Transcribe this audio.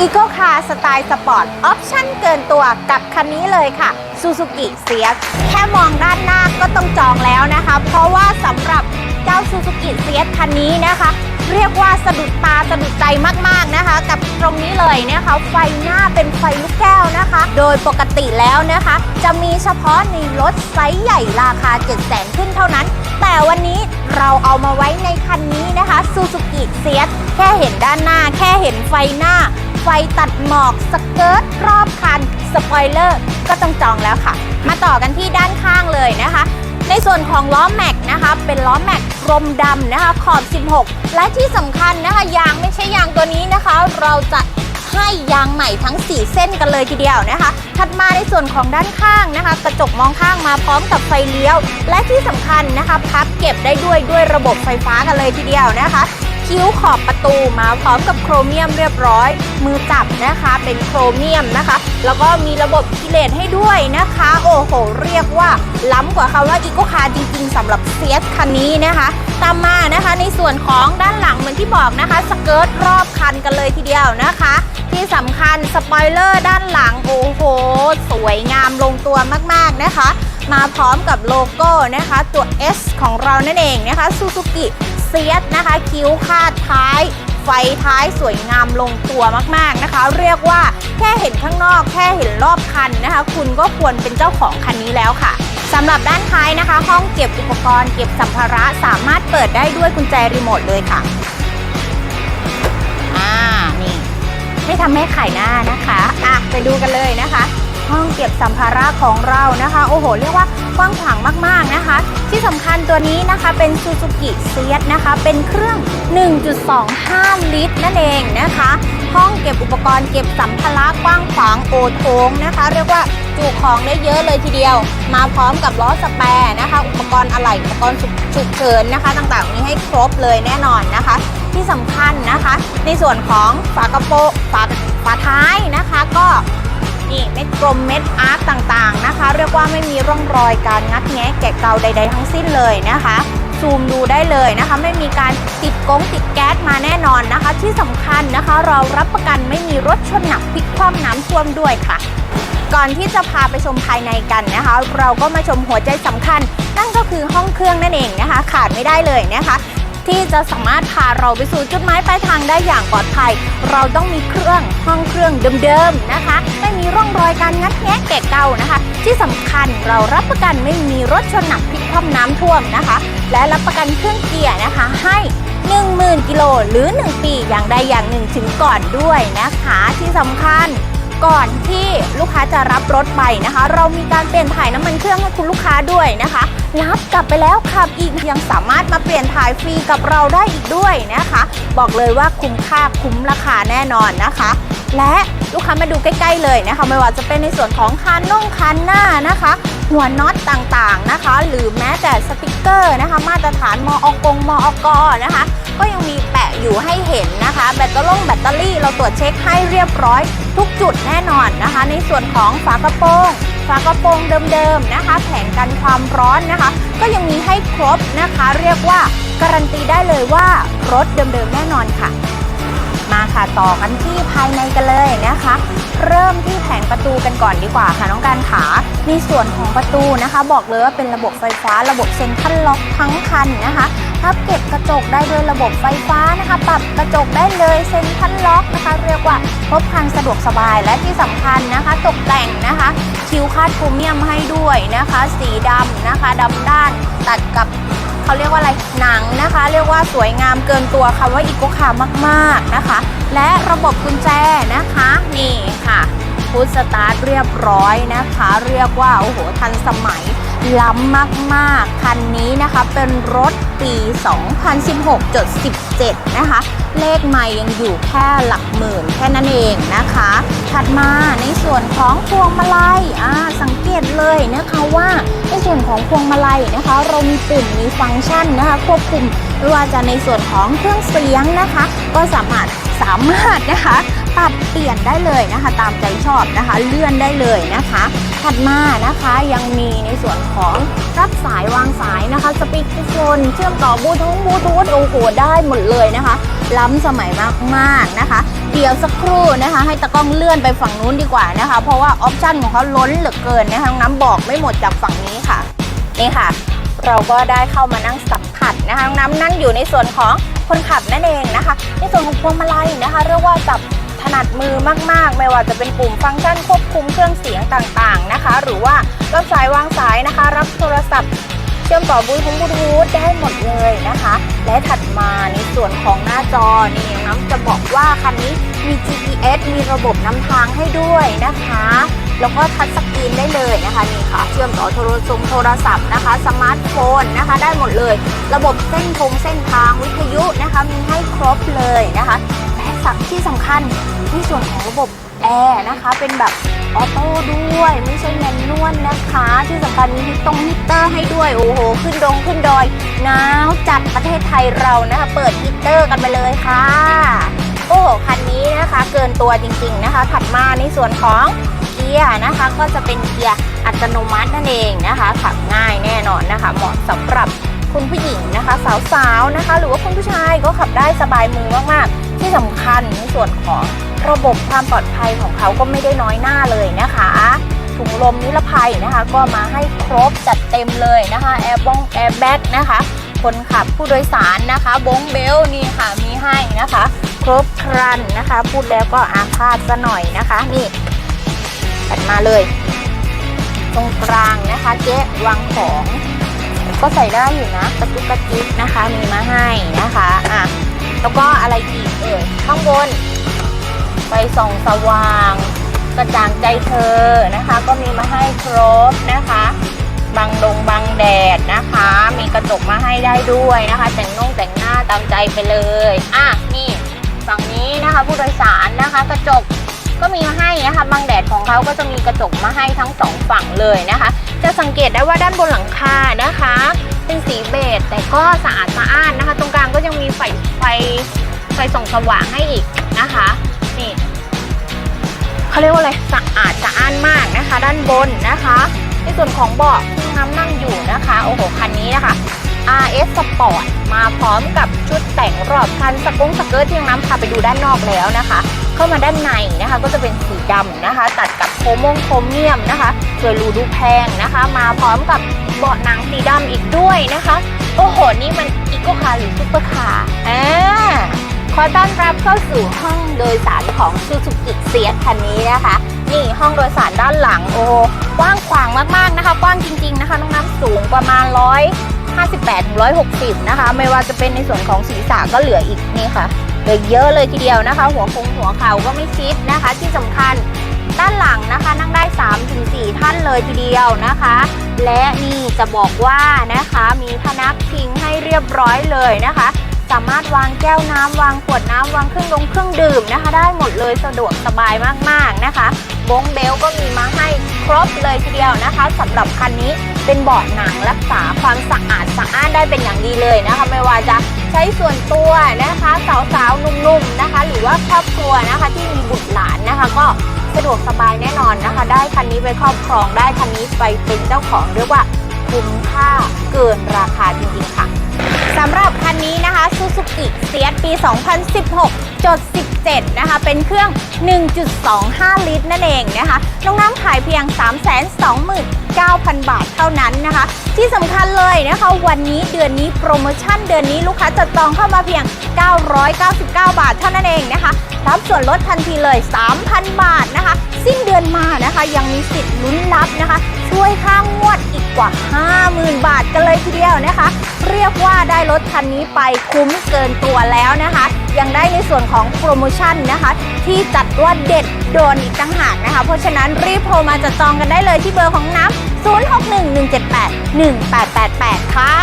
อีโ c คาร์สไตล์สปอร์ต ออปชั่นเกินตัวกับคันนี้เลยค่ะ Suzuki s i ย s แค่มองด้านหน้าก็ต้องจองแล้วนะคะ เพราะว่าสำหรับเจ้า Suzuki s i ย s คันนี้นะคะ เรียกว่าสะดุดตาสะดุดใจมากๆนะคะ กับตรงนี้เลยนะคะ ไฟหน้าเป็นไฟลูกแก้วนะคะ โดยปกติแล้วนะคะ จะมีเฉพาะในรถไซส์ใหญ่ราคา 7 0 0 0 0ขึ้นเท่านั้น แต่วันนี้เราเอามาไว้ในคันนี้นะคะ Suzuki s i ย s แค่เห็นด้านหน้า แค่เห็นไฟหน้า ไฟตัดหมอกสเกิร์ตรอบคันสปอยเลอร์ก็ต้องจองแล้วค่ะ มาต่อกันที่ด้านข้างเลยนะคะ ในส่วนของล้อแม็กนะคะ เป็นล้อแม็กกรมดำนะคะ ขอบ 16 และที่สำคัญนะคะ ยางไม่ใช่ยางตัวนี้นะคะ เราจะให้ยางใหม่ทั้ง 4 เส้นกันเลยทีเดียวนะคะ ถัดมาในส่วนของด้านข้างนะคะ กระจกมองข้างมาพร้อมกับไฟเลี้ยว และที่สำคัญนะคะ พับเก็บได้ด้วยด้วยระบบไฟฟ้ากันเลยทีเดียวนะคะ คิ้วขอบประตูมาพร้อมกับโครเมียมเรียบร้อย มือจับนะคะเป็นโครเมียมนะคะ แล้วก็มีระบบกิเลสให้ด้วยนะคะ โอ้โห เรียกว่าล้ำกว่าคำว่าอีโ c คาร์จริงๆสำหรับเซียสคันนี้นะคะ ตามมานะคะในส่วนของด้านหลังเหมือนที่บอกนะคะสเกิร์ตรอบคันกันเลยทีเดียวนะคะ ที่สำคัญสปอยเลอร์ด้านหลังโอ้โห สวยงามลงตัวมากๆนะคะ มาพร้อมกับโลโก้นะคะ ตัว S ของเรานั่นเองนะคะซูซูกิ เซียสนะคะ คิ้วคาดท้าย ไฟท้ายสวยงามลงตัวมากๆนะคะ เรียกว่าแค่เห็นข้างนอกแค่เห็นรอบคันนะคะ คุณก็ควรเป็นเจ้าของคันนี้แล้วค่ะสำหรับด้านท้ายนะคะ ห้องเก็บอุปกรณ์เก็บสัมภาระสามารถเปิดได้ด้วยกุญแจรีโมทเลยค่ะอ่านี่ไม่ทำให้ขายหน้านะคะอะ ก็บสัมภาระของเรานะคะ โอ้โห เรียกว่ากว้างขวางมากๆนะคะ ที่สำคัญตัวนี้นะคะเป็น Suzuki s i ย s นะคะ เป็นเครื่อง 1.25 ลิตรนั่นเองนะคะ ห้องเก็บอุปกรณ์เก็บสัมภาระกว้างขวางโอโถงนะคะ เรียกว่าจุของได้เยอะเลยทีเดียว มาพร้อมกับล้อสแปร์นะคะ อุปกรณ์อะไหล่อุปกรณ์ฉุกเฉินนะคะ ต่างๆ นี้ให้ครบเลยแน่นอนนะคะ ที่สำคัญนะคะ ในส่วนของฝากระโปรงฝาฝาท้ายนะคะก็ นี่เม็ดกลมเม็ดอาร์ตต่างๆนะคะ เรียกว่าไม่มีร่องรอยการงัดแงะแกะเกาใด ๆ ทั้งสิ้นเลยนะคะ ซูมดูได้เลยนะคะ ไม่มีการติดกงติดแก๊สมาแน่นอนนะคะ ที่สำคัญนะคะ เรารับประกันไม่มีรถชนหนักพลิกคว่ำน้ำท่วมด้วยค่ะก่อนที่จะพาไปชมภายในกันนะคะ เราก็มาชมหัวใจสำคัญ นั่นก็คือห้องเครื่องนั่นเองนะคะ ขาดไม่ได้เลยนะคะ ที่จะสามารถพาเราไปสู่จุดหมายปลายทางได้อย่างปลอดภัย เราต้องมีเครื่องห้องเครื่องเดิมๆนะคะ ไม่มีร่องรอยการงัดแงะแกะเก่านะคะ ที่สำคัญเรารับประกันไม่มีรถชนหนักพลิกคว่ำน้ำท่วมนะคะ และรับประกันเครื่องเกียร์นะคะให้10,000กิโลหรือ 1 ปีอย่างใดอย่างหนึ่งถึงก่อนด้วยนะคะ ที่สำคัญ ก่อนที่ลูกค้าจะรับรถไปนะคะ เรามีการเปลี่ยนถ่ายน้ำมันเครื่องให้คุณลูกค้าด้วยนะคะ รับกลับไปแล้วขับอีกยังสามารถมาเปลี่ยนถ่ายฟรีกับเราได้อีกด้วยนะคะ บอกเลยว่าคุ้มค่าคุ้มราคาแน่นอนนะคะ และลูกค้ามาดูใกล้ ๆ เลยนะคะ ไม่ว่าจะเป็นในส่วนของคานน่องคานหน้านะคะ หัวน็อตต่างๆนะคะ หรือแม้แต่สติกเกอร์นะคะ มาตรฐานมอกงมอกนะคะ ก็ยังมีแปะอยู่ให้เห็นนะคะ แบตเตอรี่แบตเตอรี่เราตรวจเช็คให้เรียบร้อย ทุกจุดแน่นอนนะคะ ในส่วนของฝากระโปรงฝากระโปรงเดิมๆนะคะ แผงกันความร้อนนะคะ ก็ยังมีให้ครบนะคะ เรียกว่าการันตีได้เลยว่ารถเดิมๆแน่นอนค่ะ มาค่ะต่อกันที่ภายในกันเลยนะคะ เริ่มที่แผงประตูกันก่อนดีกว่าค่ะน้องการขาในส่วนของประตูนะคะ บอกเลยว่าเป็นระบบไฟฟ้าระบบเซ็นทรัลล็อกทั้งคันนะคะ พับ เก็บกระจกได้ด้วยระบบไฟฟ้านะคะ ปรับกระจกได้เลยเซ็นทรัลล็อกนะคะ เรียกว่าครบครันสะดวกสบายและที่สำคัญนะคะ ตกแต่งนะคะ คิ้วคาดโครเมียมให้ด้วยนะคะ สีดำนะคะดำด้านตัดกับเขาเรียกว่าอะไรหนังนะคะ เรียกว่าสวยงามเกินตัวคำว่าอีโกคามากๆนะคะ และระบบกุญแจนะคะนี่ค่ะพุทสตาร์ทเรียบร้อยนะคะ เรียกว่าโอ้โหทันสมัย ล้ำมากๆ คันนี้นะคะเป็นรถปี 2016.17 นะคะ เลขใหม่ยังอยู่แค่หลักหมื่นแค่นั้นเองนะคะ ถัดมาในส่วนของพวงมาลัยอ่าสังเกตเลยนะคะว่าในส่วนของพวงมาลัยนะคะเรามีปุ่มมีฟังก์ชันนะคะ ควบคุมไม่ว่าจะในส่วนของเครื่องเสียงนะคะ ก็สามารถสามารถนะคะ บเปลี่ยนได้เลยนะคะ ตามใจชอบนะคะ เลื่อนได้เลยนะคะ ถัดมานะคะยังมีในส่วนของรับสายวางสายนะคะ สปีกโฟนเชื่อมต่อบลูทูธบลูทูธโอ้โหได้หมดเลยนะคะ ล้ำสมัยมากๆนะคะ เดี๋ยวสักครู่นะคะ ให้ตะกล้องเลื่อนไปฝั่งนู้นดีกว่านะคะ เพราะว่าออปชันของเขาล้นเหลือเกินนะคะน้ำบอกไม่หมดจากฝั่งนี้ค่ะนี่ค่ะ เราก็ได้เข้ามานั่งสัมผัสนะคะน้ำนั่งอยู่ในส่วนของคนขับนั่นเองนะคะ ในส่วนของพวงมาลัยนะคะ เรียกว่าจับ ถนัดมือมาก ๆ ไม่ว่าจะเป็นปุ่มฟังก์ชันควบคุมเครื่องเสียงต่างๆนะคะ หรือว่ารับสายวางสายนะคะ รับโทรศัพท์เชื่อมต่อบลูทูธบลูทูธได้หมดเลยนะคะ และถัดมาในส่วนของหน้าจอนี่น้ำจะบอกว่าคันนี้มี GPS มีระบบนำทางให้ด้วยนะคะ แล้วก็ทัชสกรีนได้เลยนะคะนี่ค่ะ เชื่อมต่อโทรศัพท์โทรศัพท์นะคะ สมาร์ทโฟนนะคะ ได้หมดเลย ระบบเส้นทงเส้นทางวิทยุนะคะ มีให้ครบเลยนะคะ สักที่สำคัญในส่วนของระบบแอร์นะคะ เป็นแบบออโต้ด้วย ไม่ใช่แมนนวลนะคะ ที่สำคัญมีฮิตตรงฮิตเตอร์ให้ด้วย โอ้โห ขึ้นดงขึ้นดอยหนาวจัดประเทศไทยเรานะคะ เปิดฮิตเตอร์กันไปเลยค่ะ โอ้โห คันนี้นะคะ เกินตัวจริงๆนะคะ ถัดมาในส่วนของเกียร์นะคะ ก็จะเป็นเกียร์อัตโนมัตินั่นเองนะคะขับง่ายแน่นอนนะคะ เหมาะสำหรับคุณผู้หญิงนะคะ สาวๆนะคะ หรือว่าคุณผู้ชายก็ขับได้สบายมือมากๆ ที่สำคัญในส่วนของระบบความปลอดภัยของเขาก็ไม่ได้น้อยหน้าเลยนะคะถุงลมนิรภัยนะคะ ก็มาให้ครบจัดเต็มเลยนะคะแอร์บงแอร์แบ็กนะคะ คนขับผู้โดยสารนะคะบงเบลนี่ค่ะมีให้นะคะ ครบครันนะคะ พูดแล้วก็อาพาธซะหน่อยนะคะนี่ตัดมาเลย ตรงกลางนะคะเจ๊วางของ ก็ใส่ได้อยู่นะกระจุกกระจิบนะคะมีมาให้นะคะอะ แล้วก็อะไรอีกเอ่ยข้างบนไฟส่องสว่าง กระจ่างใจเธอนะคะ ก็มีมาให้ครบนะคะบังดงบังแดดนะคะ มีกระจกมาให้ได้ด้วยนะคะ แต่งนุ่งแต่งหน้าตามใจไปเลยอะนี่ฝั่งนี้นะคะ ผู้โดยสารนะคะ กระจกก็มีมาให้นะคะบังแดดของเขาก็จะมีกระจกมาให้ทั้งสองฝั่งเลยนะคะ จะสังเกตได้ว่าด้านบนหลังคานะคะ เป็นสีเบจแต่ก็สะอาดสะอ้านนะคะ ตรง ยังมีไฟไฟไฟส่องสว่างให้อีกนะคะนี่เขาเรียกว่าอะไรสะอาดสะอ้านมากนะคะ ด้านบนนะคะ ในส่วนของเบาะที่น้ำนั่งอยู่นะคะโอ้โหคันนี้นะคะ RS Sport มาพร้อมกับชุดแต่งรอบคันสกุ้งสเกิร์ตที่น้ำพาไปดูด้านนอกแล้วนะคะ เข้ามาด้านในนะคะ ก็จะเป็นสีดำนะคะ ตัดกับ ครมงโครเมียมนะคะสวยหรูดูแพงนะคะ มาพร้อมกับเบาะหนังสีดำอีกด้วยนะคะ โอ้โห นี่มันอีโกคาร์หรือซุปเปอร์คาร์อ่าขอต้อนรับเข้าสู่ห้องโดยสารของซูซูกิเซียคันนี้นะคะ นี่ห้องโดยสารด้านหลังโอ้กว้างขวางมากๆนะคะ กว้างจริง ๆนะคะน้องน้ำสูงประมาณ158ถึง160 นะคะ ไม่ว่าจะเป็นในส่วนของศีรษะก็เหลืออีกนี่ค่ะเหลือเยอะเลยทีเดียวนะคะ หัวคงหัวเข่าก็ไม่ชิดนะคะ ที่สำคัญ ด้านหลังนะคะนั่งได้ 3-4 ท่านเลยทีเดียวนะคะ และนี่จะบอกว่านะคะมีพนักพิงให้เรียบร้อยเลยนะคะ สามารถวางแก้วน้ำวางขวดน้ำวางเครื่องดงเครื่องดื่มนะคะ ได้หมดเลยสะดวกสบายมากๆนะคะบงเบลก็มีมาให้ครบเลยทีเดียวนะคะสำหรับคันนี้เป็นเบาะหนังรักษาความสะอาดสะอ้านได้เป็นอย่างดีเลยนะคะ ไม่ว่าจะใช้ส่วนตัวนะคะ สาวๆหนุ่มๆนะคะ หรือว่าครอบครัวนะคะที่มีบุตรหลานนะคะก็ สะดวกสบายแน่นอนนะคะ ได้คันนี้ไปครอบครองได้คันนี้ไปเป็นเจ้าของเรียกว่าคุ้มค่าเกินราคาจริงๆค่ะสำหรับคันนี้นะคะ Suzuki s i e t ปี 2016จด17 นะคะ เป็นเครื่อง 1.25 ลิตรนั่นเองนะคะ น้องน้ำขายเพียง 329,000 บาทเท่านั้นนะคะ ที่สำคัญเลยนะคะวันนี้เดือนนี้โปรโมชั่นเดือนนี้ลูกค้าจะจองเข้ามาเพียง 999 บาทเท่านั้นเองนะคะ รับส่วนลดทันทีเลย 3,000 บาทนะคะ สิ้นเดือนมานะคะ ยังมีสิทธิ์ลุ้นรับนะคะ ช่วยค่างวดอีกกว่า 50,000 บาทกันเลยทีเดียวนะคะ เรียกว่าได้รถคันนี้ไปคุ้มเกินตัวแล้วนะคะ ยังได้ในส่วนของโปรโมชั่นนะคะ ที่จัดว่าเด็ดโดนอีกต่างหากนะคะ เพราะฉะนั้นรีบโทรมาจัดจองกันได้เลยที่เบอร์ของน้ำ 0611781888 ค่ะ